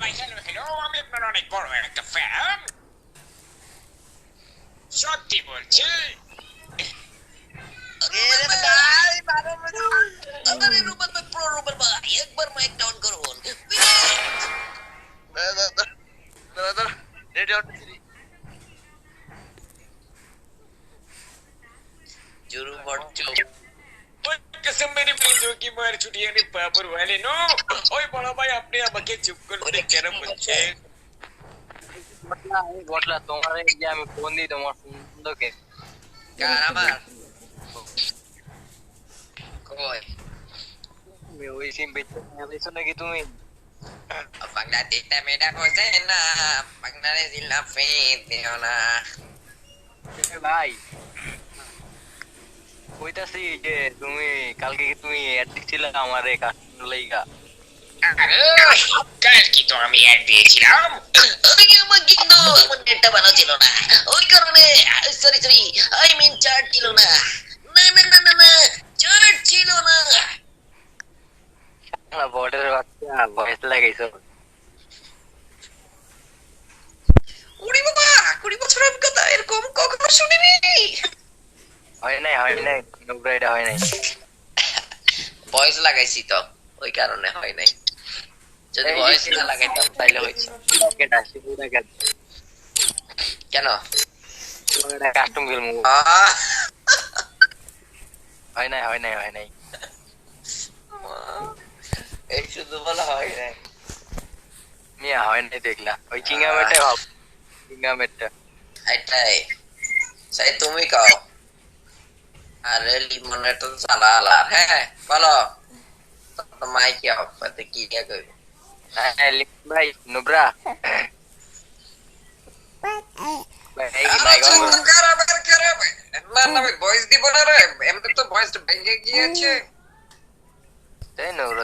ভাই hello hello আমি আপনার অনেক বড় একটা ফ্যান সত্যি বলছি রুবেল ভাই বারো মিনিট আরে রুবেল ভাই প্রো রুবেল ভাই একবার মাইক ডাউন করুন জুরু বড়চু ওই कसम मेरी बेजो की मार छुटिया ने पापर वाले नो ওই বড় ভাই আপনি আমাকে চুপ করতে কেন বলছেন বটলা এই বটলা তোমার এই যে আমি ফোন দিই তোমার ফোন বন্ধকে কার আবার কই তুমি ওই সিম বেচে দিয়েছো নাকি তুমি বাংলাদেশটা মেয়েটা বসে না বাংলাদেশ লাফে দিও না এ ভাই কইতাছি যে তুমি কালকে কি তুমি অ্যাড দিছিলে আমারে কাস্টমার লাইগা আরে কাল হয় নাই লাগাইছি তো ওই কারণে হয় নাই। যদি এই যে ভয়েস ছিল। না লাগাইতাম তাইলে হয়েছে কেটা শিবুরা কেন কেন কাস্টম ফিল্ম আহ! হয় নাই হয় নাই হয় নাই এই শুধু বলা হয় নাই মিয়া হয় নাই দেখলা ওই চিঙ্গামেরটা ভাব চিঙ্গামেরটা এটাই সেই তুমি কও আরে লিমনের তো চালালা হ্যাঁ বলো তো মাইকে অপাতে কি দিয়া কইব হ্যাঁ লিখ ভাই নুব্রা না না ভয়েস দিব না রে। এমনি তো ভয়েসটা ভেঙে গিয়েছে। তাই নুব্রা